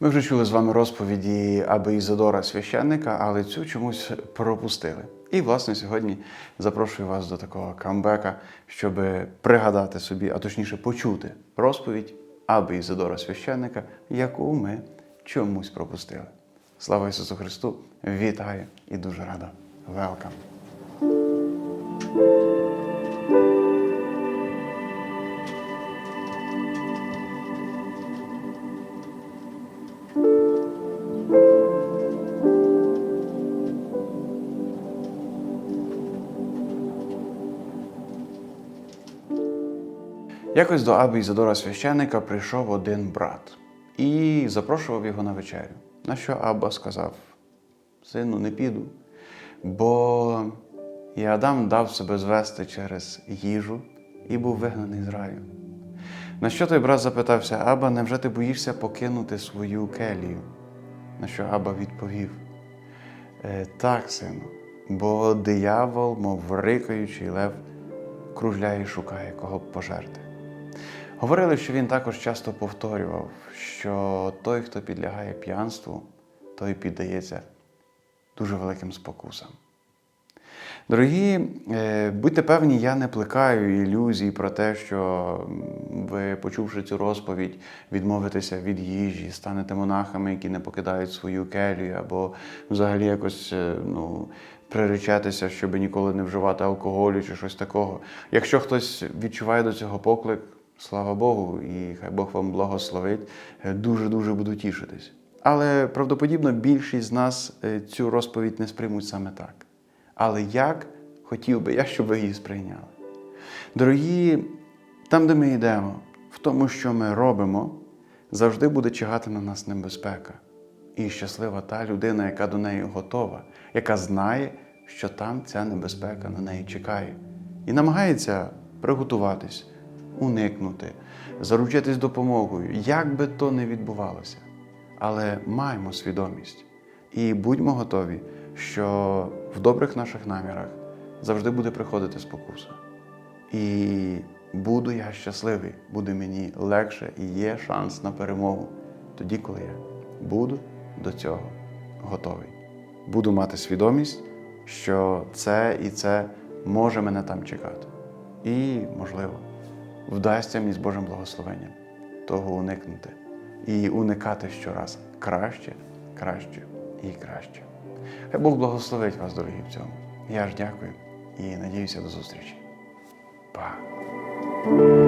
Ми вже чули з вами розповіді аби Ізодора священника, але цю чомусь пропустили. І, власне, сьогодні запрошую вас до такого камбека, щоб пригадати собі, а точніше почути розповідь аби Ізодора священника, яку ми чомусь пропустили. Слава Ісусу Христу! Вітаю і дуже рада. Велкам! Якось до Аби Ізодора священика прийшов один брат і запрошував його на вечерю. На що Абба сказав: Сину, не піду, бо і Адам дав себе звести через їжу і був вигнаний з раю. На що той брат запитався, Аба, невже ти боїшся покинути свою келію? На що Аба відповів: «Е, Так, сину, бо диявол, мов рикаючий лев, кружляє і шукає, кого б пожерти. Говорили, що він також часто повторював, що той, хто підлягає п'янству, той піддається дуже великим спокусам. Дорогі, е, будьте певні, я не плекаю ілюзій про те, що ви, почувши цю розповідь, відмовитеся від їжі, станете монахами, які не покидають свою келію, або взагалі якось е, ну, приречетеся, щоб ніколи не вживати алкоголю чи щось такого. Якщо хтось відчуває до цього поклик, слава Богу, і хай Бог вам благословить, е, дуже-дуже буду тішитись. Але правдоподібно більшість з нас е, цю розповідь не сприймуть саме так. Але як хотів би я, щоб ви її сприйняли. Дорогі, там, де ми йдемо, в тому, що ми робимо, завжди буде чекати на нас небезпека. І щаслива та людина, яка до неї готова, яка знає, що там ця небезпека на неї чекає, і намагається приготуватись, уникнути, заручитись допомогою, як би то не відбувалося. Але маємо свідомість і будьмо готові, що в добрих наших намірах завжди буде приходити спокуса. І буду я щасливий, буде мені легше і є шанс на перемогу тоді, коли я буду до цього готовий. Буду мати свідомість, що це і це може мене там чекати. І, можливо, вдасться мені з Божим благословенням того уникнути і уникати щораз краще, краще і краще. Хай Бог благословить вас, дорогі в цьому. Я ж дякую і надіюся до зустрічі. Па!